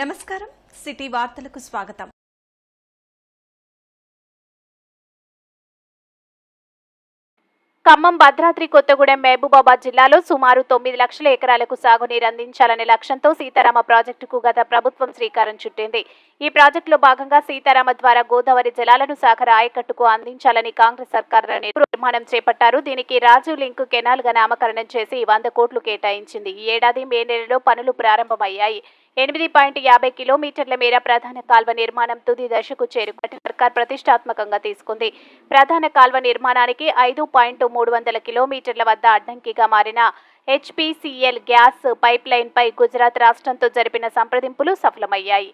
నమస్కారం. సిటీ వార్తలకు స్వాగతం. ఖమ్మం భద్రాద్రి కొత్తగూడెం మహబూబాబాద్ జిల్లాలో సుమారు తొమ్మిది లక్షల ఎకరాలకు సాగునీరు అందించాలనే లక్ష్యంతో సీతారామ ప్రాజెక్టుకు గత ప్రభుత్వం శ్రీకారం చుట్టింది. ఈ ప్రాజెక్టులో భాగంగా సీతారామ ద్వారా గోదావరి జలాలను సాగర ఆయకట్టుకు అందించాలని కాంగ్రెస్ సర్కార్ నిర్మాణం చేపట్టారు. దీనికి రాజీవ్ లింక్ కెనాల్గా నామకరణం చేసి వంద కోట్లు కేటాయించింది. ఈ ఏడాది మే నెలలో పనులు ప్రారంభమయ్యాయి. ఎనిమిది పాయింట్ యాభై కిలోమీటర్ల మేర ప్రధాన కాల్వ నిర్మాణం తుది దశకు చేరుకున్నట్టు సర్కార్ ప్రతిష్టాత్మకంగా తీసుకుంది. ప్రధాన కాల్వ నిర్మాణానికి ఐదు పాయింట్ మూడు వందల కిలోమీటర్ల వద్ద అడ్డంకిగా మారిన హెచ్పిసిఎల్ గ్యాస్ పైప్ లైన్ పై గుజరాత్ రాష్ట్రంతో జరిపిన సంప్రదింపులు సఫలమయ్యాయి.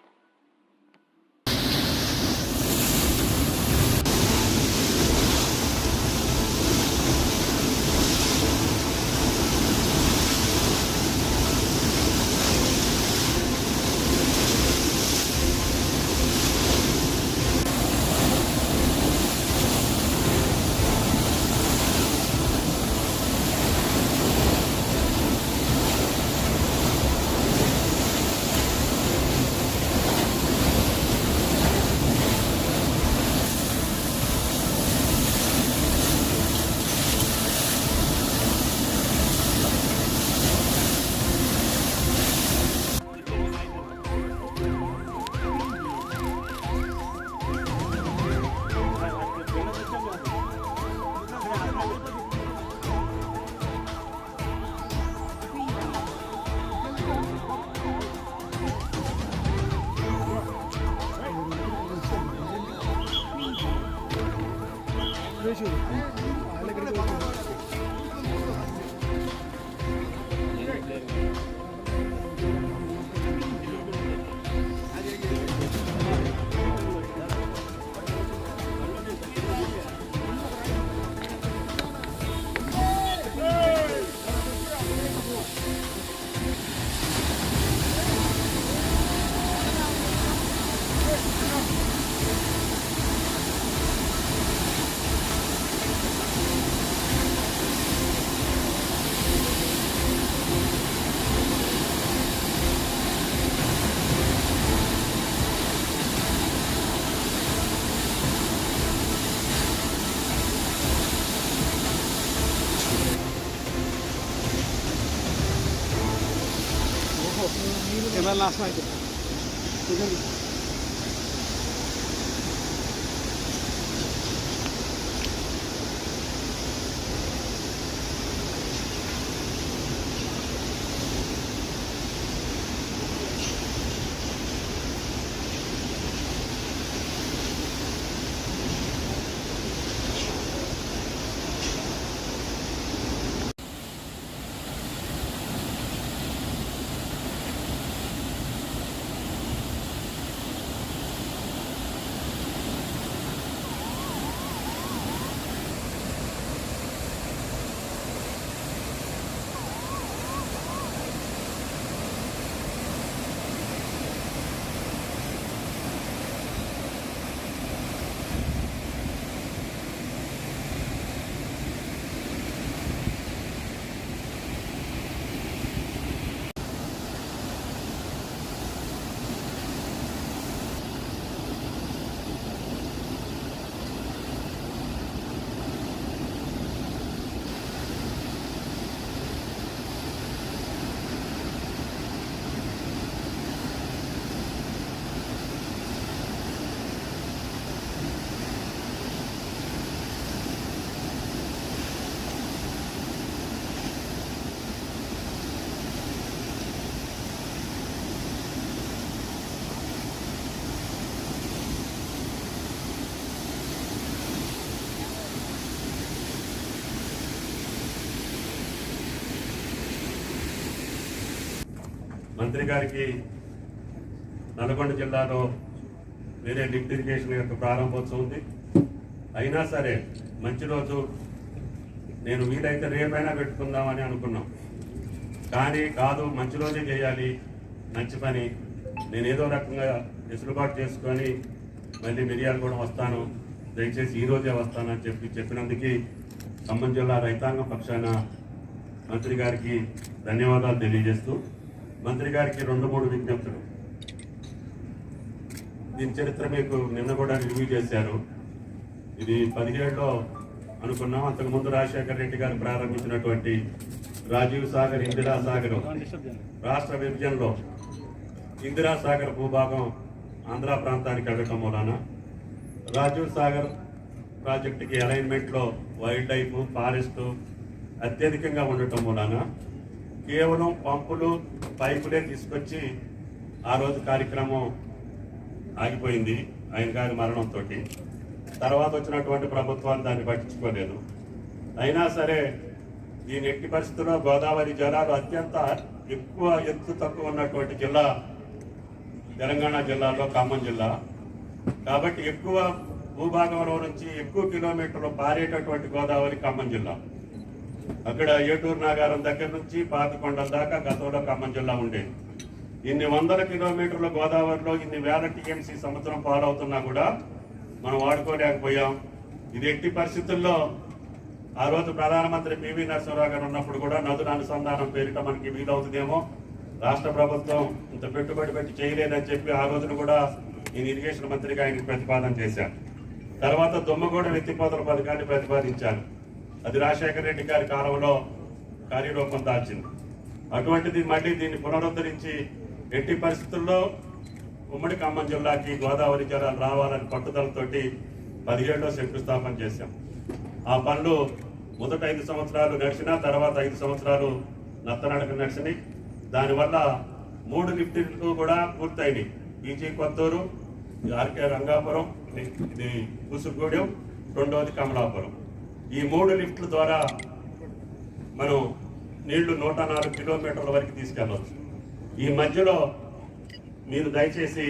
కెమెరా నాశనం మంత్రి గారికి నల్గొండ జిల్లాలో వేరే లిఫ్ట్ ఇరిగేషన్ యొక్క ప్రారంభోత్సవం ఉంది. అయినా సరే మంచి రోజు నేను వీలైతే రేపైనా పెట్టుకుందామని అనుకున్నాం. కానీ కాదు మంచి రోజే చేయాలి మంచి పని. నేను ఏదో రకంగా వెసులుబాటు చేసుకొని మళ్ళీ మిరియాలు కూడా వస్తాను. దయచేసి ఈ రోజే వస్తానని చెప్పి చెప్పినందుకు ఖమ్మం జిల్లా రైతాంగం పక్షాన మంత్రి గారికి ధన్యవాదాలు తెలియజేస్తూ మంత్రి గారికి రెండు మూడు విజ్ఞప్తులు. దీని చరిత్ర మీకు నిన్న కూడా రివ్యూ చేశారు. ఇది పదిహేడులో అనుకున్నాం. అంతకుముందు రాజశేఖర రెడ్డి గారు ప్రారంభించినటువంటి రాజీవ్ సాగర్ ఇందిరా సాగర్ రాష్ట్ర విభజనలో ఇందిరా సాగర్ భూభాగం ఆంధ్ర ప్రాంతానికి వెళ్ళటం మూలాన రాజీవ్ సాగర్ ప్రాజెక్టుకి అలైన్మెంట్లో వైల్డ్ లైఫ్ ఫారెస్ట్ అత్యధికంగా ఉండటం మూలాన కేవలం పంపులు పైపులే తీసుకొచ్చి ఆ రోజు కార్యక్రమం ఆగిపోయింది ఆయన గారి మరణంతో తర్వాత వచ్చినటువంటి ప్రభుత్వాలు దాన్ని పట్టించుకోలేదు. అయినా సరే దీని ఎట్టి పరిస్థితుల్లో గోదావరి జలాలు అత్యంత ఎక్కువ ఎత్తు తక్కువ ఉన్నటువంటి జిల్లా తెలంగాణ జిల్లాలో ఖమ్మం జిల్లా. కాబట్టి ఎక్కువ భూభాగంలో నుంచి ఎక్కువ కిలోమీటర్లు పారేటటువంటి గోదావరి ఖమ్మం జిల్లా. అక్కడ ఏటూరు నాగారం దగ్గర నుంచి పాతకొండల దాకా గతంలో ఖమ్మం జిల్లా ఉండేది. ఇన్ని వందల కిలోమీటర్ల గోదావరిలో ఇన్ని వేల టీఎంసీ సంవత్సరం పాలవుతున్నా కూడా మనం వాడుకోలేకపోయాం. ఇది ఎట్టి పరిస్థితుల్లో ఆ రోజు ప్రధానమంత్రి పివి నరసింహరావు గారు ఉన్నప్పుడు కూడా నదుల అనుసంధానం పేరిట మనకి వీలవుతుందేమో. రాష్ట్ర ప్రభుత్వం ఇంత పెట్టుబడి పెట్టి చేయలేదని చెప్పి ఆ రోజున కూడా నేను ఇరిగేషన్ మంత్రిగా ఆయనకు ప్రతిపాదన చేశాను తర్వాత దుమ్మగూడెం ఎత్తిపోతల పథకాన్ని ప్రతిపాదించాను అది రాజశేఖర రెడ్డి గారి కాలంలో కార్యరూపం దాల్చింది అటువంటిది మళ్ళీ దీన్ని పునరుద్ధరించి ఎట్టి పరిస్థితుల్లో ఉమ్మడి ఖమ్మం జిల్లాకి గోదావరి జలాలు రావాలని పట్టుదలతోటి పదిహేడులో శంకుస్థాపన చేశాం. ఆ పనులు మొదట ఐదు సంవత్సరాలు నడిచినా తర్వాత ఐదు సంవత్సరాలు నత్తనడక నడిచినాయి. దానివల్ల మూడు లిఫ్టులు కూడా పూర్తయినాయి. ఈజీ కొత్తూరు ఆర్కే రంగాపురం ఇది కూసుగూడెం రెండవది కమలాపురం. ఈ మూడు లిఫ్ట్ల ద్వారా మనం నీళ్ళు నూట నాలుగు కిలోమీటర్ల వరకు తీసుకెళ్ళవచ్చు. ఈ మధ్యలో మీరు దయచేసి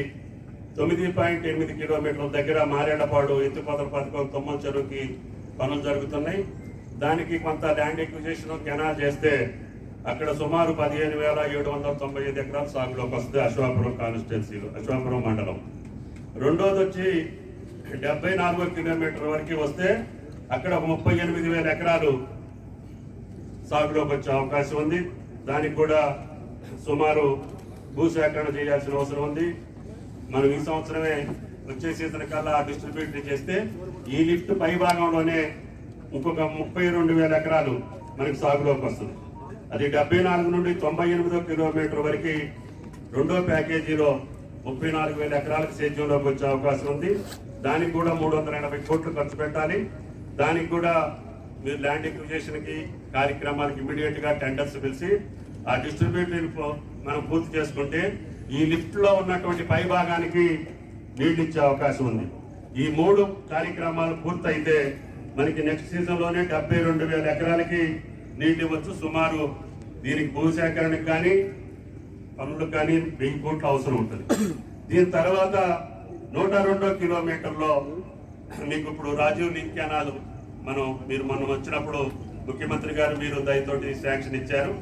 తొమ్మిది పాయింట్ ఎనిమిది కిలోమీటర్ల దగ్గర మారేళ్ళపాడు ఎత్తిపోతల పథకం తొమ్మిది చెరువుకి పనులు జరుగుతున్నాయి. దానికి కొంత ల్యాండ్ ఎక్విజేషన్ కెనాల్ చేస్తే అక్కడ సుమారు పదిహేను వేల ఏడు వందల తొంభై ఐదు ఎకరాలు సాగులోకి వస్తుంది అశ్వాపురం కాన్స్టిట్యున్సీలో అశ్వాపురం మండలం. రెండోది వచ్చి డెబ్బై నాలుగో కిలోమీటర్ వరకు వస్తే అక్కడ ఒక ముప్పై ఎనిమిది వేల ఎకరాలు సాగులోకి వచ్చే అవకాశం ఉంది. దానికి కూడా సుమారు భూసేకరణ చేయాల్సిన అవసరం ఉంది. మనం ఈ సంవత్సరమే వచ్చే సీజన్ కల్లా డిస్ట్రిబ్యూట్ చేస్తే ఈ లిఫ్ట్ పై భాగంలోనే ఇంకొక ముప్పై రెండు వేల ఎకరాలు మనకి సాగులోకి వస్తుంది. అది డెబ్బై నాలుగు నుండి తొంభై ఎనిమిదో కిలోమీటర్ వరకు రెండో ప్యాకేజీలో ముప్పై నాలుగు వేల ఎకరాలకు సేద్యంలోకి వచ్చే అవకాశం ఉంది. దానికి కూడా మూడు వందల ఎనభై కోట్లు ఖర్చు పెట్టాలి. దానికి కూడా మీరు ల్యాండ్ ఎక్విజేషన్కి కార్యక్రమాలకు ఇమీడియట్గా టెండర్స్ పిలిచి ఆ డిస్ట్రిబ్యూటర్ మనం పూర్తి చేసుకుంటే ఈ లిఫ్ట్లో ఉన్నటువంటి పై భాగానికి నీళ్ళు ఇచ్చే అవకాశం ఉంది. ఈ మూడు కార్యక్రమాలు పూర్తయితే మనకి నెక్స్ట్ సీజన్లోనే డెబ్బై రెండు వేల ఎకరాలకి నీళ్ళు ఇవ్వచ్చు. సుమారు దీనికి భూసేకరణకు కానీ పనులకు కానీ వెయ్యి కోట్లు అవసరం ఉంటుంది. దీని తర్వాత నూట రెండో కిలోమీటర్లో మీకు ఇప్పుడు రాజీవ్ లింక్ కెనాల్ మనం మీరు మనం వచ్చినప్పుడు ముఖ్యమంత్రి గారు మీరు దయతోటి శాంక్షన్ ఇచ్చారు.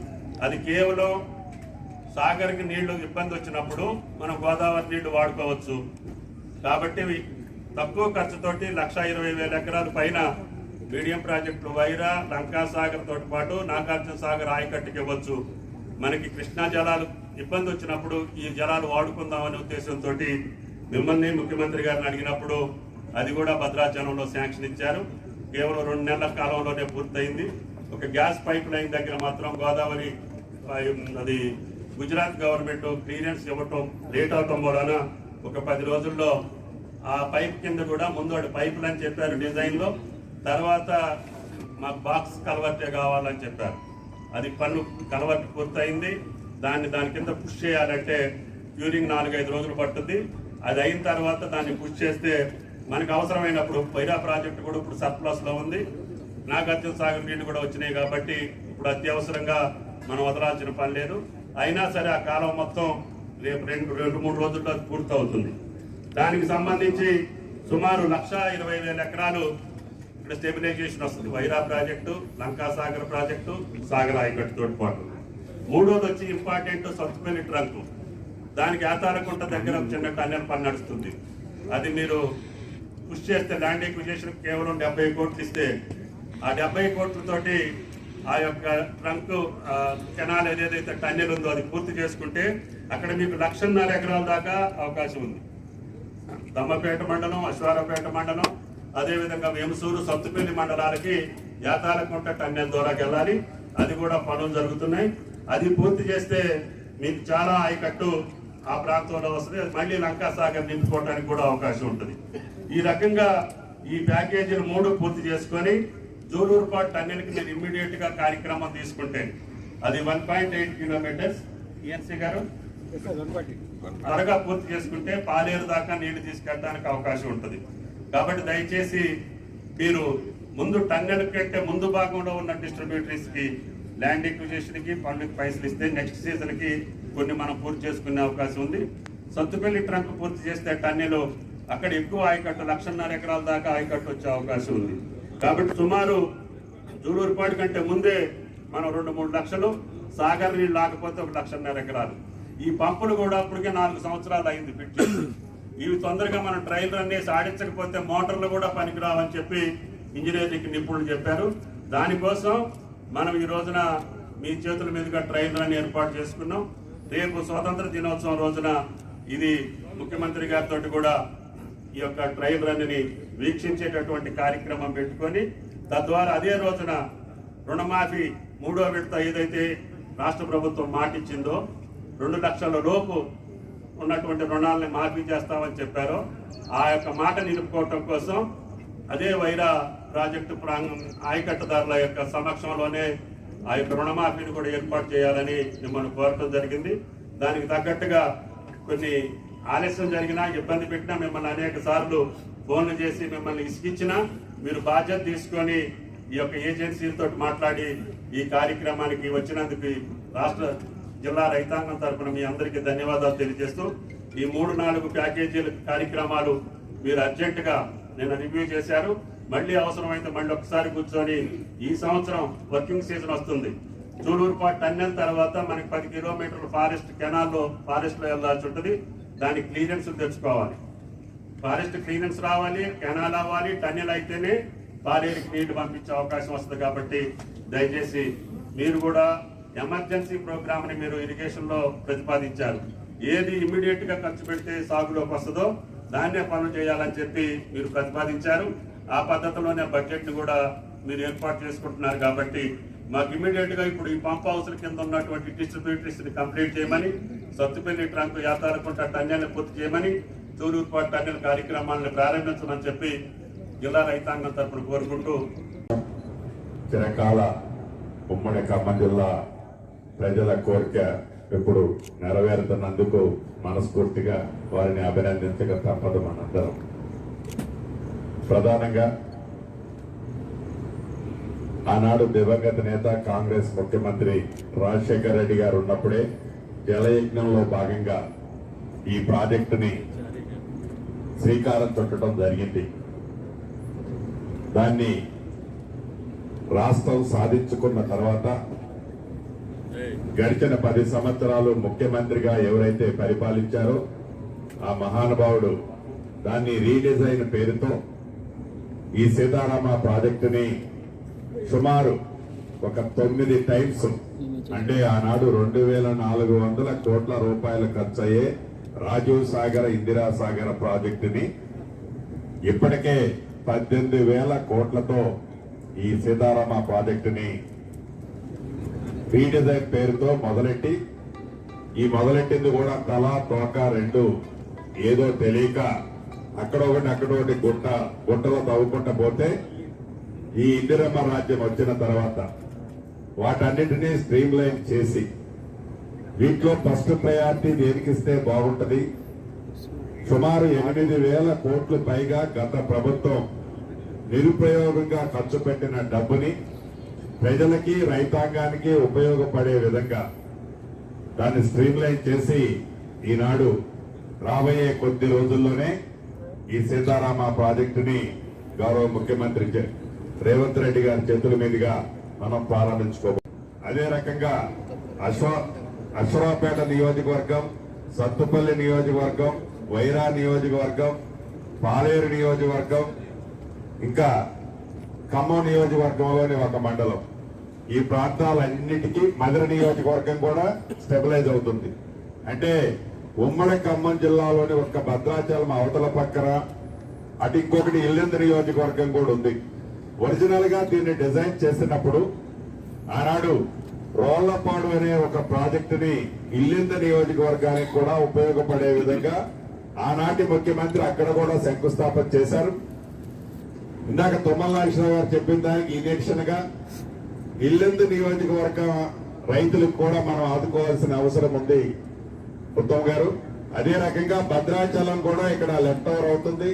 అది కేవలం సాగర్కి నీళ్ళు ఇబ్బంది వచ్చినప్పుడు మనం గోదావరి నీళ్ళు వాడుకోవచ్చు. కాబట్టి తక్కువ ఖర్చుతోటి లక్ష ఇరవై వేల ఎకరాల పైన మీడియం ప్రాజెక్టులు వైరా లంకా సాగర్ తోటి పాటు నాగార్జున సాగర్ ఆయకట్టుకి ఇవ్వచ్చు. మనకి కృష్ణా జలాలు ఇబ్బంది వచ్చినప్పుడు ఈ జలాలు వాడుకుందామనే ఉద్దేశంతో మిమ్మల్ని ముఖ్యమంత్రి గారిని అడిగినప్పుడు అది కూడా భద్రాచలంలో శాంక్షన్ ఇచ్చారు. కేవలం రెండు నెలల కాలంలోనే పూర్తయింది. ఒక గ్యాస్ పైప్ లైన్ దగ్గర మాత్రం గోదావరి అది గుజరాత్ గవర్నమెంట్ క్లియరెన్స్ ఇవ్వటం లేట్ అవటం వలన ఒక పది రోజుల్లో ఆ పైప్ కింద కూడా ముందు వాడు పైపులు అని చెప్పారు డిజైన్లో తర్వాత మాకు బాక్స్ కలవర్టే కావాలని చెప్పారు. అది పన్ను కలవర్ట్ పూర్తయింది. దాన్ని దాని కింద పుష్ చేయాలంటే క్యూరింగ్ నాలుగైదు రోజులు పట్టుద్ది. అది అయిన తర్వాత దాన్ని పుష్ చేస్తే మనకు అవసరమైనప్పుడు వైరా ప్రాజెక్టు కూడా ఇప్పుడు సర్ప్లస్లో ఉంది. నాగార్జున సాగర్ నీళ్ళు కూడా వచ్చినాయి కాబట్టి ఇప్పుడు అత్యవసరంగా మనం వదలాల్సిన పని లేదు. అయినా సరే ఆ కాలం మొత్తం రేపు రెండు రెండు మూడు రోజుల్లో అది పూర్తవుతుంది. దానికి సంబంధించి సుమారు లక్ష ఇరవై వేల ఎకరాలు ఇక్కడ స్టెబిలైజేషన్ వస్తుంది. వైరా ప్రాజెక్టు లంకా సాగర్ ప్రాజెక్టు సాగర్ ఆయకట్టుతో పాటు మూడోది వచ్చి ఇంపార్టెంట్ సత్తుపల్లి ట్రంక్. దానికి ఆతారకుంట దగ్గర చిన్న టన్నెల్ పని నడుస్తుంది. అది మీరు కృషి చేస్తే ల్యాండ్ ఎక్విజేషన్ కేవలం డెబ్బై కోట్లు ఇస్తే ఆ డెబ్బై కోట్లతోటి ఆ యొక్క ట్రంక్ కెనాల్ ఏదైతే టన్నెల్ ఉందో అది పూర్తి చేసుకుంటే అక్కడ మీకు లక్షన్నర ఎకరాల దాకా అవకాశం ఉంది. దమ్మపేట మండలం అశ్వారపేట మండలం అదేవిధంగా వేమసూరు సత్తుపల్లి మండలాలకి యాతాలకుంట టన్నెల ద్వారా వెళ్ళాలి. అది కూడా పనులు జరుగుతున్నాయి. అది పూర్తి చేస్తే మీకు చాలా ఆయకట్టు ఆ ప్రాంతంలో వస్తుంది. మళ్ళీ లంకా సాగర్ నింపుకోవడానికి కూడా అవకాశం ఉంటుంది. ఈ రకంగా ఈ ప్యాకేజీలు మూడు పూర్తి చేసుకొని జూలూరుపాటు టన్నెల్కి మీరు ఇమ్మీడియట్గా కార్యక్రమం తీసుకుంటే అది one point eight kilometres. ENC గారు? త్వరగా పూర్తి చేసుకుంటే పాలేరు దాకా నీళ్ళు తీసుకెళ్ళడానికి అవకాశం ఉంటుంది. కాబట్టి దయచేసి మీరు ముందు టన్నెల్ కంటే ముందు భాగంలో ఉన్న డిస్ట్రిబ్యూటరీస్కి ల్యాండ్ ఎక్విజిషన్కి పనులకు పైసలు ఇస్తే నెక్స్ట్ సీజన్కి కొన్ని మనం పూర్తి చేసుకునే అవకాశం ఉంది. సత్తుపల్లి ట్రంక్ పూర్తి చేస్తే టన్నీలో అక్కడ ఎక్కువ ఆయకట్టు లక్షన్నర ఎకరాల దాకా ఆయకట్టు వచ్చే అవకాశం ఉంది. కాబట్టి సుమారు జూలూరుపాటి కంటే ముందే మనం రెండు మూడు లక్షలు సాగర్ నీళ్ళు లేకపోతే ఒక లక్షన్నర ఎకరాలు. ఈ పంపులు కూడా అప్పటికే నాలుగు సంవత్సరాలు అయింది ఫిట్ ఇవి తొందరగా మనం ట్రయల్ రన్ చేసి ఆడించకపోతే మోటార్లు కూడా పనికిరావని చెప్పి ఇంజనీరింగ్ నిపుణులు చెప్పారు. దానికోసం మనం ఈ రోజున మీ చేతుల మీదుగా ట్రయల్ రన్ ఏర్పాటు చేసుకున్నాం. రేపు స్వాతంత్ర దినోత్సవం రోజున ఇది ముఖ్యమంత్రి గారితో కూడా ఈ యొక్క ట్రయల్ రన్ని వీక్షించేటటువంటి కార్యక్రమం పెట్టుకొని తద్వారా అదే రోజున రుణమాఫీ మూడో విడత ఏదైతే రాష్ట్ర ప్రభుత్వం మాటిచ్చిందో రెండు లక్షల లోపు ఉన్నటువంటి రుణాలని మాఫీ చేస్తామని చెప్పారో ఆ యొక్క మాట నిలుపుకోవటం కోసం అదే వైరా ప్రాజెక్టు ప్రాంగం ఆయకట్టుదారుల యొక్క సమక్షంలోనే ఆ యొక్క రుణమాఫీని కూడా ఏర్పాటు చేయాలని మిమ్మల్ని కోరటం జరిగింది. దానికి తగ్గట్టుగా కొన్ని ఆలస్యం జరిగినా ఇబ్బంది పెట్టినా మిమ్మల్ని అనేక సార్లు ఫోన్లు చేసి మిమ్మల్ని ఇసుకిచ్చినా మీరు బాధ్యత తీసుకొని ఈ యొక్క ఏజెన్సీలతో మాట్లాడి ఈ కార్యక్రమానికి వచ్చినందుకు రాష్ట్ర జిల్లా రైతాంగం తరఫున మీ అందరికీ ధన్యవాదాలు తెలియజేస్తూ ఈ మూడు నాలుగు ప్యాకేజీల కార్యక్రమాలు మీరు అర్జెంటుగా నిన్న రివ్యూ చేశారు. మళ్ళీ అవసరమైతే మళ్ళీ ఒకసారి కూర్చొని ఈ సంవత్సరం వర్కింగ్ సీజన్ వస్తుంది. చూడూరుపాటు టన్నెల్ తర్వాత మనకి పది కిలోమీటర్లు ఫారెస్ట్ కెనాల్లో ఫారెస్ట్లో వెళ్ళాల్సి ఉంటుంది. దానికి క్లియరెన్స్ తెచ్చుకోవాలి ఫారెస్ట్ క్లియరెన్స్ రావాలి కెనాల్ అవ్వాలి టన్నెల్ అయితేనే పాలేరుకి నీళ్ళు పంపించే అవకాశం వస్తుంది కాబట్టి దయచేసి మీరు కూడా ఎమర్జెన్సీ ప్రోగ్రామ్ని మీరు ఇరిగేషన్లో ప్రతిపాదించారు. ఏది ఇమ్మీడియట్గా ఖర్చు పెడితే సాగులోకి వస్తుందో దాన్నే పనులు చేయాలని చెప్పి మీరు ప్రతిపాదించారు. ఆ పద్ధతిలోనే బడ్జెట్ను కూడా మీరు ఏర్పాటు చేసుకుంటున్నారు కాబట్టి మాకు ఇమీడియట్గా ఇప్పుడు ఈ పంప్ హౌస్ కింద ఉన్నటువంటి డిస్ట్రిబ్యూటర్స్ని కంప్లీట్ చేయమని సత్తుపల్లి ట్రంక్ యాతారకుంట టన్యాన్ని పూర్తి చేయమని తూరూరుపాటు టన్నెల్ కార్యక్రమాలను ప్రారంభించమని చెప్పి జిల్లా రైతాంగం తరఫున కోరుకుంటూ. చిరకాల ఉమ్మడి ఖమ్మం జిల్లా ప్రజల కోరిక ఇప్పుడు నెరవేరుతున్నందుకు మనస్ఫూర్తిగా వారిని అభినందించక తప్పదు మనందరం. ప్రధానంగా ఆనాడు దివంగత నేత కాంగ్రెస్ ముఖ్యమంత్రి రాజశేఖర రెడ్డి గారు ఉన్నప్పుడే జలయజ్ఞంలో భాగంగా ఈ ప్రాజెక్టుని శ్రీకారం చుట్టడం జరిగింది. దాన్ని రాష్ట్రం సాధించుకున్న తర్వాత గడిచిన పది సంవత్సరాలు ముఖ్యమంత్రిగా ఎవరైతే పరిపాలించారో ఆ మహానుభావుడు దాన్ని రీడిజైన్ పేరుతో ఈ సీతారామ ప్రాజెక్టుని సుమారు ఒక తొమ్మిది టైమ్స్ అంటే ఆనాడు రెండు వేల నాలుగు వందల కోట్ల రూపాయలు ఖర్చయ్యే రాజీవ్ సాగర్ ఇందిరా సాగర్ ప్రాజెక్టుని ఇప్పటికే పద్దెనిమిది వేల కోట్లతో ఈ సీతారామ ప్రాజెక్టుని రీడిజైన్ పేరుతో మొదలెట్టి ఈ మొదలెట్టింది కూడా తల తోక రెండు ఏదో తెలియక అక్కడ ఒకటి అక్కడ ఒకటి గుట్ట గుట్టలో తవ్వుకుంటూ పోతే ఈ ఇందిరమ్మ రాజ్యం వచ్చిన తర్వాత వాటన్నిటినీ స్ట్రీమ్ లైన్ చేసి వీటిలో ఫస్ట్ ప్రయారిటీ దేనికిస్తే బాగుంటుంది? సుమారు ఎనిమిది వేల కోట్లు పైగా గత ప్రభుత్వం నిరుపయోగంగా ఖర్చు పెట్టిన డబ్బుని ప్రజలకి రైతాంగానికి ఉపయోగపడే విధంగా దాన్ని స్ట్రీమ్ లైన్ చేసి ఈనాడు రాబోయే కొద్ది రోజుల్లోనే ఈ సీతారామ ప్రాజెక్టుని గౌరవ ముఖ్యమంత్రి రేవంత్ రెడ్డి గారి చేతుల మీదుగా మనం ప్రారంభించుకోవచ్చు అదే రకంగా అశ్వ అశ్వరాపేట నియోజకవర్గం సత్తుపల్లి నియోజకవర్గం వైరా నియోజకవర్గం పాలేరు నియోజకవర్గం ఇంకా ఖమ్మం నియోజకవర్గంలోని ఒక మండలం. ఈ ప్రాంతాలన్నిటికీ మధుర నియోజకవర్గం కూడా స్టెబిలైజ్ అవుతుంది. అంటే ఉమ్మడి ఖమ్మం జిల్లాలోని ఒక భద్రాచలం అవతల పక్కన అటు ఇంకొకటి ఇల్లెందు నియోజకవర్గం కూడా ఉంది. ఒరిజినల్గా దీన్ని డిజైన్ చేసినప్పుడు ఆనాడు రోళ్ళపాడు అనే ఒక ప్రాజెక్టుని ఇల్లింద నియోజకవర్గానికి కూడా ఉపయోగపడే విధంగా ఆనాటి ముఖ్యమంత్రి అక్కడ కూడా శంకుస్థాపన చేశారు. ఇందాక తుమ్మల నాగేశ్వరరావు గారు చెప్పిన దానికి ఇన్ఎక్షన్గా ఇల్లింద నియోజకవర్గం రైతులకు కూడా మనం ఆదుకోవాల్సిన అవసరం ఉంది. ఉత్తమ్ గారు. అదే రకంగా భద్రాచలం కూడా ఇక్కడ లెఫ్ట్ ఓవర్ అవుతుంది.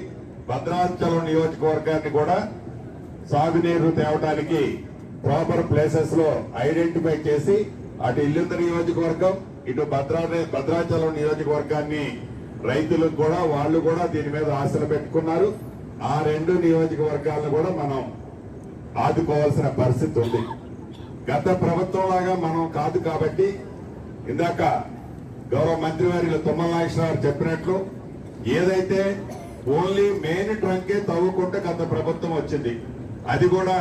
భద్రాచలం నియోజకవర్గాన్ని కూడా సాగునీరు తేవడానికి ప్రాపర్ ప్లేసెస్లో ఐడెంటిఫై చేసి అటు ఇల్లుంద నియోజకవర్గం ఇటు భద్రా భద్రాచలం నియోజకవర్గాన్ని రైతులకు కూడా వాళ్ళు కూడా దీని మీద ఆశలు పెట్టుకున్నారు. ఆ రెండు నియోజకవర్గాలను కూడా మనం ఆదుకోవాల్సిన పరిస్థితి ఉంది. గత ప్రభుత్వం లాగా మనం కాదు కాబట్టి ఇందాక గౌరవ మంత్రి వారి తుమ్మల నాగేశ్వరరావు చెప్పినట్లు ఏదైతే ఓన్లీ మెయిన్ ట్రంకే తవ్వుకుంటే గత ప్రభుత్వం వచ్చింది. అది కూడా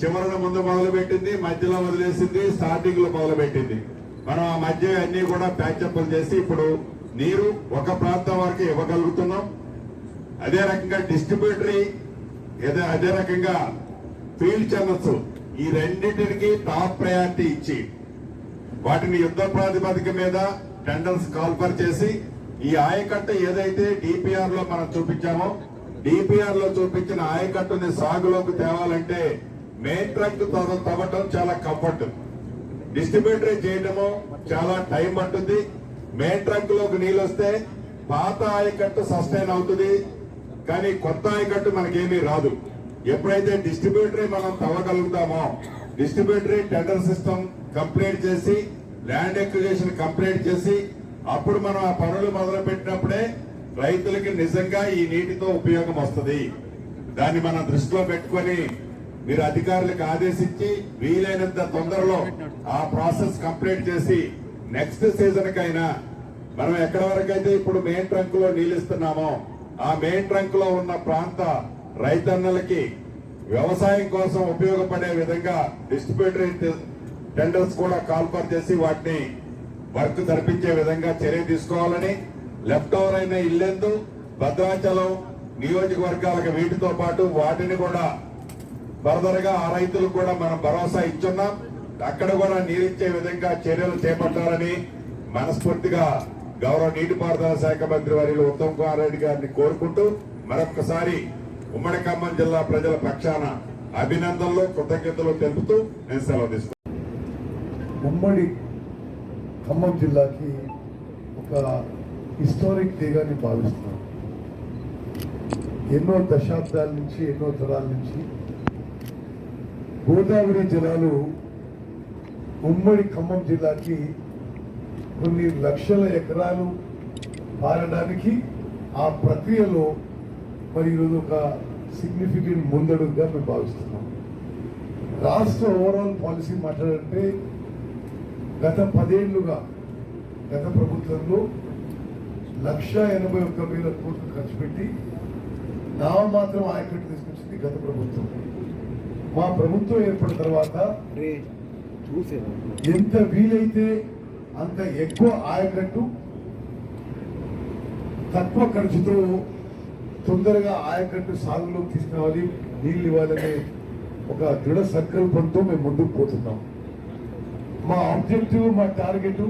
చివరన ముందు మొదలుపెట్టింది మధ్యలో వదిలేసింది స్టార్టింగ్లో మొదలుపెట్టింది. మనం ఆ మధ్య అన్ని కూడా ప్యాచప్లు చేసి ఇప్పుడు నీరు ఒక ప్రాంతం వరకు ఇవ్వగలుగుతున్నాం. అదే రకంగా డిస్ట్రిబ్యూటరీ ఏదో అదే రకంగా ఫీల్డ్ ఛానల్స్ ఈ రెండింటికి టాప్ ప్రయారిటీ ఇచ్చి వాటిని యుద్ధ ప్రాతిపదిక మీద టెండర్స్ కాల్ఫర్ చేసి ఈ ఆయకట్ట ఏదైతే డిపిఆర్లో మనం చూపించామో డిపిఆర్లో చూపించిన ఆయకట్టుని సాగులోకి తేవాలంటే మెయిన్ ట్రక్ తవ్వ- తవ్వటం చాలా కంఫర్ట్. డిస్ట్రిబ్యూటరీ చేయడము చాలా టైం పట్టుద్ది. మెయిన్ ట్రక్లోకి నీళ్ళు వస్తే పాత ఆయకట్టు సస్టైన్ అవుతుంది. కానీ కొత్త ఆయకట్టు మనకేమీ రాదు. ఎప్పుడైతే డిస్ట్రిబ్యూటరీ మనం తవ్వగలుగుతామో డిస్ట్రిబ్యూటరీ టెండర్ సిస్టమ్ కంప్లీట్ చేసి ల్యాండ్ ఎక్విజేషన్ కంప్లీట్ చేసి అప్పుడు మనం ఆ పనులు మొదలు పెట్టినప్పుడే రైతులకి నిజంగా ఈ నీటితో ఉపయోగం వస్తుంది. దాన్ని మనం దృష్టిలో పెట్టుకొని మీరు అధికారులకు ఆదేశించి వీలైనంత తొందరలో ఆ ప్రాసెస్ కంప్లీట్ చేసి నెక్స్ట్ సీజన్ కైనా మనం ఎక్కడ వరకైతే ఇప్పుడు మెయిన్ ట్రంక్లో నీళ్ళిస్తున్నామో ఆ మెయిన్ ట్రంక్లో ఉన్న ప్రాంత రైతన్నలకి వ్యవసాయం కోసం ఉపయోగపడే విధంగా డిస్ట్రిబ్యూటరీ టెండర్స్ కూడా కాల్పర్ చేసి వాటిని వర్క్ జరిపించే విధంగా చర్య తీసుకోవాలని లెఫ్ట్ ఓవర్ అయిన ఇల్లెందు భద్రాచలం నియోజకవర్గాలకు వీటితో పాటు వాటిని కూడా ఫర్దర్గా ఆ రైతులకు కూడా మనం భరోసా ఇచ్చున్నాం. అక్కడ కూడా నీరిచ్చే విధంగా చర్యలు చేపట్టాలని మనస్ఫూర్తిగా గౌరవ నీటిపారుదల శాఖ మంత్రి వారిలో ఉత్తమ్ కుమార్ రెడ్డి గారిని కోరుకుంటూ మరొకసారి ఉమ్మడి ఖమ్మం జిల్లా ప్రజల పక్షాన అభినందనలు కృతజ్ఞతలు తెలుపుతూ నేను సెలవు ఉమ్మడి ఖమ్మం జిల్లాకి ఒక హిస్టారిక్ డేగా నేను భావిస్తున్నాను ఎన్నో దశాబ్దాల నుంచి ఎన్నో తరాల నుంచి గోదావరి జలాలు ఉమ్మడి ఖమ్మం జిల్లాకి కొన్ని లక్షల ఎకరాలు పారడానికి ఆ ప్రక్రియలో మరి ఈరోజు ఒక సిగ్నిఫికెంట్ ముందడుగుగా మేము భావిస్తున్నాం. రాష్ట్ర ఓవరాల్ పాలసీ మాట్లాడంటే గత పదేళ్ళుగా గత ప్రభుత్వంలో లక్ష ఎనభై ఒక్క వేల కోట్లు ఖర్చు పెట్టి నామమాత్రం ఆయకట్టు తీసుకొచ్చింది గత ప్రభుత్వం. మా ప్రభుత్వం ఏర్పడిన తర్వాత ఎంత వీలైతే అంత ఎక్కువ ఆయకట్టు తక్కువ ఖర్చుతో తొందరగా ఆయకట్టు సాగులోకి తీసుకురావాలి నీళ్ళు ఇవ్వాలనే ఒక దృఢ సంకల్పంతో మేము ముందుకు పోతున్నాం. మా ఆబ్జెక్టివ్ మా టార్గెట్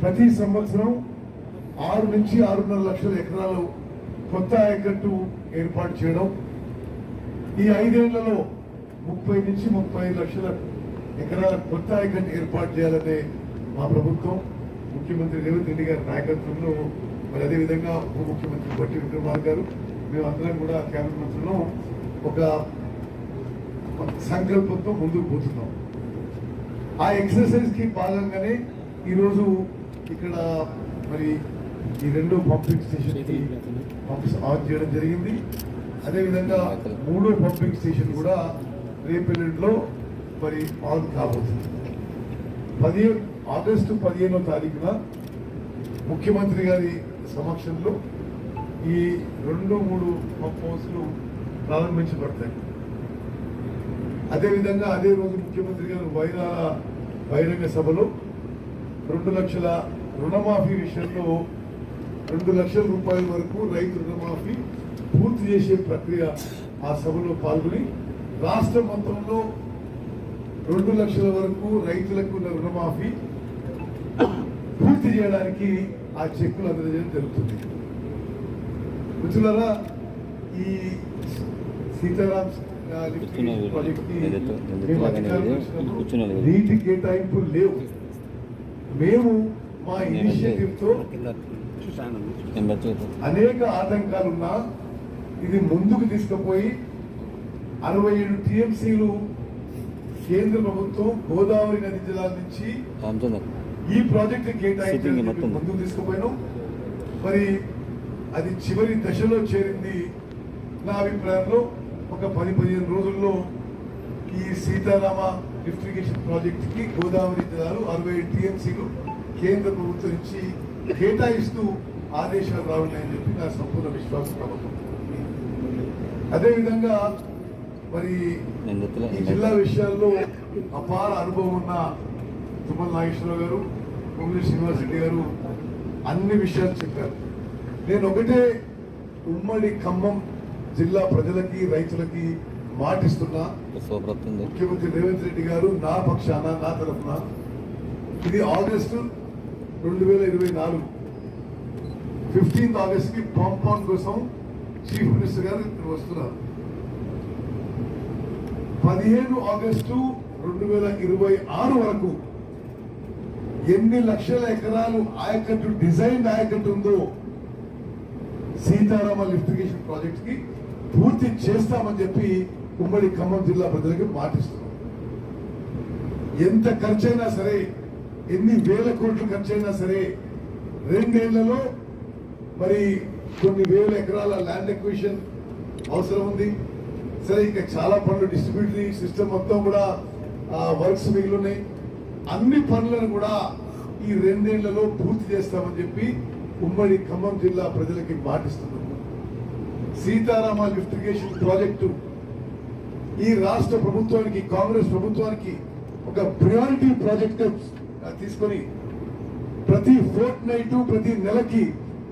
ప్రతి సంవత్సరం ఆరు నుంచి ఆరున్నర లక్షల ఎకరాలు కొత్త ఆయకట్టు ఏర్పాటు చేయడం. ఈ ఐదేళ్ళలో ముప్పై నుంచి ముప్పై ఐదు లక్షల ఎకరాల కొత్త ఆయకట్టు ఏర్పాటు చేయాలనే మా ప్రభుత్వం ముఖ్యమంత్రి రేవంత్ రెడ్డి గారి నాయకత్వంలో మరి అదేవిధంగా ఉప ముఖ్యమంత్రి బట్టి విక్రమార్ గారు మేమందరం కూడా కేంద్ర మంత్రులు ఒక సంకల్పంతో ముందుకు పోతున్నాం. ఆ ఎక్సర్సైజ్కి భాగంగానే ఈరోజు ఇక్కడ మరి ఈ రెండు పంపింగ్ స్టేషన్ పంప్స్ ఆన్ చేయడం జరిగింది. అదేవిధంగా మూడో పంపింగ్ స్టేషన్ కూడా రేపెల్లులో మరి ఆన్ కాబోతుంది. పదిహేను ఆగస్టు పదిహేనో తారీఖున ముఖ్యమంత్రి గారి సమక్షంలో ఈ రెండు మూడు పంప్ హౌస్లు ప్రారంభించబడతాయి. అదేవిధంగా అదే రోజు ముఖ్యమంత్రి గారు వైరాల బహిరంగ సభలో రెండు లక్షల రుణమాఫీ విషయంలో రెండు లక్షల రూపాయల వరకు రైతు రుణమాఫీ పూర్తి చేసే ప్రక్రియ ఆ సభలో పాల్గొని రాష్ట్ర మొత్తంలో రెండు లక్షల వరకు రైతులకు ఉన్న రుణమాఫీ పూర్తి చేయడానికి ఆ చెక్కులు అందజేయడం జరుగుతుంది. మిత్రులరా ఈ సీతారాం నీటి కేటాయింపులు లేవు. మేము మా ఇనిషియేటివ్తో నెంబర్ టూ అనేక ఆటంకాలున్నా ఇది ముందుకు తీసుకుపోయి అరవై ఏడు టీఎంసీలు కేంద్ర ప్రభుత్వం గోదావరి నది జలాల నుంచి ఈ ప్రాజెక్ట్ మొత్తం. ముందుకు తీసుకుపోయినాం. మరి అది చివరి దశలో చేరింది నా అభిప్రాయంలో. ఒక పది పదిహేను రోజుల్లో ఈ సీతారామ లిఫ్టిగేషన్ ప్రాజెక్ట్కి గోదావరి జలాలు అరవై టీఎంసీలు కేంద్ర ప్రభుత్వం ఇచ్చి కేటాయిస్తూ ఆదేశాలు రావాలని చెప్పి నా సంపూర్ణ విశ్వాసం ప్రభుత్వం అదేవిధంగా మరి ఈ జిల్లా విషయాల్లో అపార అనుభవం ఉన్న తుమ్మల నాగేశ్వరరావు గారు పొంగులి శ్రీనివాస్ రెడ్డి గారు అన్ని విషయాలు చెప్పారు. నేను ఒకటే ఉమ్మడి ఖమ్మం జిల్లా ప్రజలకి రైతులకి మాటిస్తున్నా ముఖ్యమంత్రి రేవంత్ రెడ్డి గారు నా పక్షాన నా తరఫున. ఇది ఆగస్టు రెండు వేల ఇరవై నాలుగు. ఫిఫ్టీన్త్ ఆగస్ట్కి పాంపాన్ కోసం చీఫ్ మినిస్టర్ గారు వస్తున్నారు. పదిహేను ఆగస్టు రెండు వేల ఇరవై ఆరు వరకు ఎన్ని లక్షల ఎకరాలు ఆయకట్టు డిజైన్ ఆయకట్టు ఉందో సీతారామ లిఫ్టిగేషన్ ప్రాజెక్ట్కి పూర్తి చేస్తామని చెప్పి ఉమ్మడి ఖమ్మం జిల్లా ప్రజలకు మాటిస్తున్నాం. ఎంత ఖర్చైనా సరే ఎన్ని వేల కోట్లు ఖర్చైనా సరే రెండేళ్ళలో మరి కొన్ని వేల ఎకరాల ల్యాండ్ ఎక్విషన్ అవసరం ఉంది. సరే ఇంకా చాలా పనులు డిస్ట్రిబ్యూటరీ సిస్టమ్ మొత్తం కూడా వర్క్స్ మిగిలి ఉన్నాయి అన్ని పనులను కూడా ఈ రెండేళ్ళలో పూర్తి చేస్తామని చెప్పి ఉమ్మడి ఖమ్మం జిల్లా ప్రజలకి మాటిస్తున్నాము సీతారామ లిఫ్టిగేషన్ ప్రాజెక్టు ఈ రాష్ట్ర ప్రభుత్వానికి కాంగ్రెస్ ప్రభుత్వానికి ఒక ప్రియారిటీ ప్రాజెక్ట్ తీసుకొని ప్రతి ఫోర్ట్ నైట్ ప్రతి నెలకి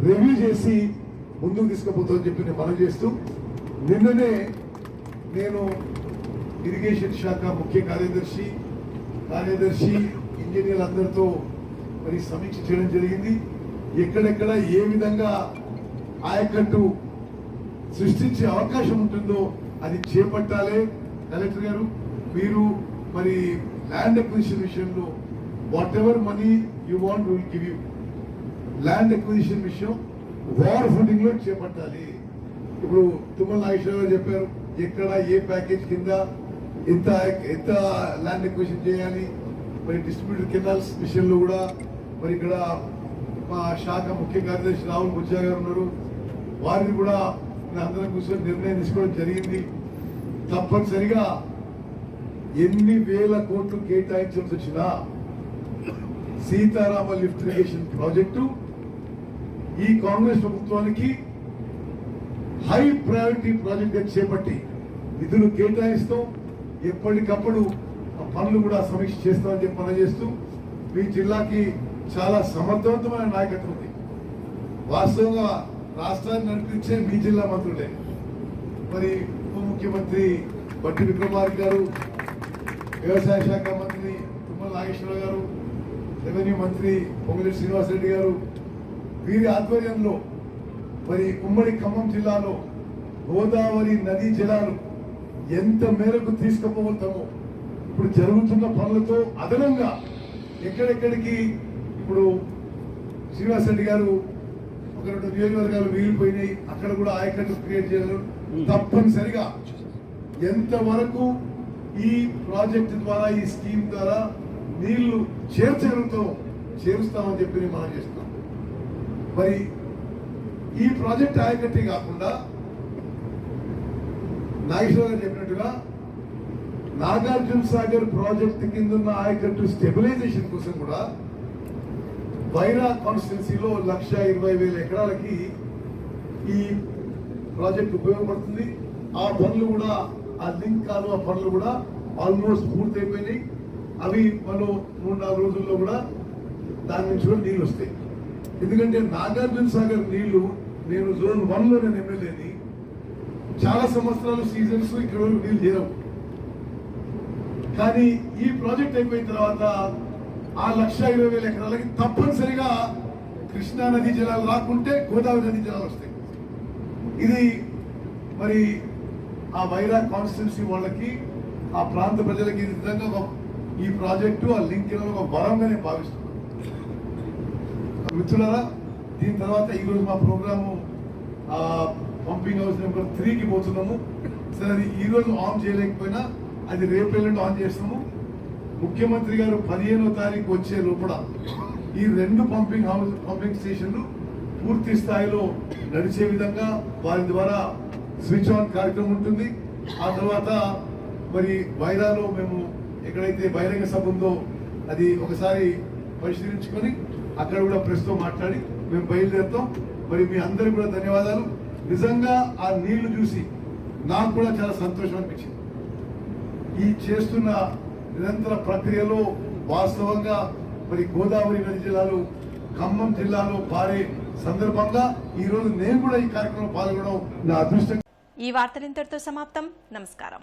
రివ్యూ చేసి ముందుకు తీసుకుపోతామని చెప్పి నేను మనం చేస్తూ నిన్ననే నేను ఇరిగేషన్ శాఖ ముఖ్య కార్యదర్శి కార్యదర్శి ఇంజనీర్లు అందరితో మరి సమీక్ష చేయడం జరిగింది. ఎక్కడెక్కడ ఏ విధంగా ఆయకట్టు సృష్టించే అవకాశం ఉంటుందో అది చేపట్టాలి. కలెక్టర్ గారు మీరు మరి ల్యాండ్ అక్విజిషన్ విషయంలో whatever money you want will give you land acquisition విషయం వార్ ఫుడింగ్లో చేపట్టాలి. ఇప్పుడు తుమ్మల నాగేశ్వరరావు చెప్పారు ఎక్కడ ఏ ప్యాకేజ్ కింద ఎంత ఎంత ల్యాండ్ అక్విజిషన్ చేయాలి? మరి డిస్ట్రిబ్యూటర్ కెనాల్స్ విషయంలో కూడా మరి ఇక్కడ మా శాఖ ముఖ్య కార్యదర్శి రాహుల్ బుజ్జా గారు ఉన్నారు. వారిని కూడా అందరం కూర్చొని నిర్ణయం తీసుకోవడం జరిగింది. తప్పనిసరిగా ఎన్ని వేల కోట్లు కేటాయించాల్సి వచ్చినా సీతారామ లిఫ్ట్ ఇరిగేషన్ ప్రాజెక్టు ఈ కాంగ్రెస్ ప్రభుత్వానికి హై ప్రయారిటీ ప్రాజెక్ట్గా చేపట్టి నిధులు కేటాయిస్తాం. ఎప్పటికప్పుడు ఆ పనులు కూడా సమీక్ష చేస్తామని చెప్పి పనిచేస్తూ చేస్తూ మీ జిల్లాకి చాలా సమర్థవంతమైన నాయకత్వం ఉంది. వాస్తవంగా రాష్ట్రాన్ని నడిపించే మీ జిల్లా మంత్రులే. మరి ఉప ముఖ్యమంత్రి బట్టి విక్రమార్క గారు వ్యవసాయ శాఖ మంత్రి తుమ్మల నాగేశ్వరరావు గారు రెవెన్యూ మంత్రి పొంగులేటి శ్రీనివాసరెడ్డి గారు వీరి ఆధ్వర్యంలో మరి ఉమ్మడి ఖమ్మం జిల్లాలో గోదావరి నదీ జలాలు ఎంత మేరకు తీసుకుపోతామో ఇప్పుడు జరుగుతున్న పనులతో అదనంగా ఎక్కడెక్కడికి ఇప్పుడు శ్రీనివాసరెడ్డి గారు ఒక నియోజకవర్గాలు మిగిలిపోయినాయి. అక్కడ కూడా ఆయకట్టు క్రియేట్ చేయాలి తప్పనిసరిగా ఎంతవరకు ఈ ప్రాజెక్ట్ ద్వారా ఈ స్కీమ్ ద్వారా నీళ్ళు చేర్చడంతో చేరుస్తామని చెప్పి నేను మనం చేస్తున్నాం. మరి ఈ ప్రాజెక్ట్ ఆయకట్టే కాకుండా నాగేశ్వర గారు చెప్పినట్టుగా నాగార్జున సాగర్ ప్రాజెక్ట్ కింద ఉన్న ఆయకట్టు స్టెబిలైజేషన్ కోసం కూడా వైరా కాన్స్టిట్యున్సీలో లక్ష ఇరవై వేల ఎకరాలకి ఈ ప్రాజెక్ట్ ఉపయోగపడుతుంది. ఆ పనులు కూడా ఆ లింక్ కాలు ఆ పనులు కూడా ఆల్మోస్ట్ పూర్తయిపోయినాయి. అవి మనం మూడు నాలుగు రోజుల్లో కూడా దాని నుంచి కూడా నీళ్ళు వస్తాయి. ఎందుకంటే నాగార్జున సాగర్ నీళ్ళు నేను జోన్ వన్లో నేను ఎమ్మెల్యేని చాలా సంవత్సరాలు సీజన్స్ ఇక్కడ వరకు నీళ్ళు చేరవు. కానీ ఈ ప్రాజెక్ట్ అయిపోయిన తర్వాత ఆ లక్ష ఇరవై వేల ఎకరాలకి తప్పనిసరిగా కృష్ణా నది జలాలు రాకుంటే గోదావరి నది జలాలు వస్తాయి. ఇది మరి ఆ వైరా కాన్స్టిట్యున్సీ వాళ్ళకి ఆ ప్రాంత ప్రజలకి ఈ విధంగా ఒక ఈ ప్రాజెక్టు ఆ లింక్ ఒక వరంగా నేను భావిస్తున్నాను. మిత్రులారా దీని తర్వాత ఈరోజు మా ప్రోగ్రాము ఆ, పంపింగ్ హౌస్ నెంబర్ త్రీకి పోతున్నాము. సరే అది ఈరోజు ఆన్ చేయలేకపోయినా అది రేపు ఎల్లుండి ఆన్ చేస్తాము. ముఖ్యమంత్రి గారు పదిహేనో తారీఖు వచ్చే లోపల ఈ రెండు పంపింగ్ హౌస్ పంపింగ్ స్టేషన్లు పూర్తి స్థాయిలో నడిచే విధంగా వారి ద్వారా స్విచ్ ఆన్ కార్యక్రమం ఉంటుంది. ఆ తర్వాత మరి వైరాలో మేము ఎక్కడైతే బహిరంగ సభ ఉందో అది ఒకసారి పరిశీలించుకొని అక్కడ కూడా ప్రెస్తో మాట్లాడి మేము బయలుదేరుతాం. మరి మీ అందరికి కూడా ధన్యవాదాలు. నిజంగా ఆ నీళ్ళు చూసి నాకు కూడా చాలా సంతోషం అనిపించింది. ఈ చేస్తున్న నిరంతర ప్రక్రియలో వాస్తవంగా మరి గోదావరి నది జిల్లాలో ఖమ్మం జిల్లాలో పారే సందర్భంగా ఈ రోజు నేను కూడా ఈ కార్యక్రమంలో పాల్గొనడం నా అదృష్టం. ఈ వార్తలు ఇంతటితో సమాప్తం. నమస్కారం.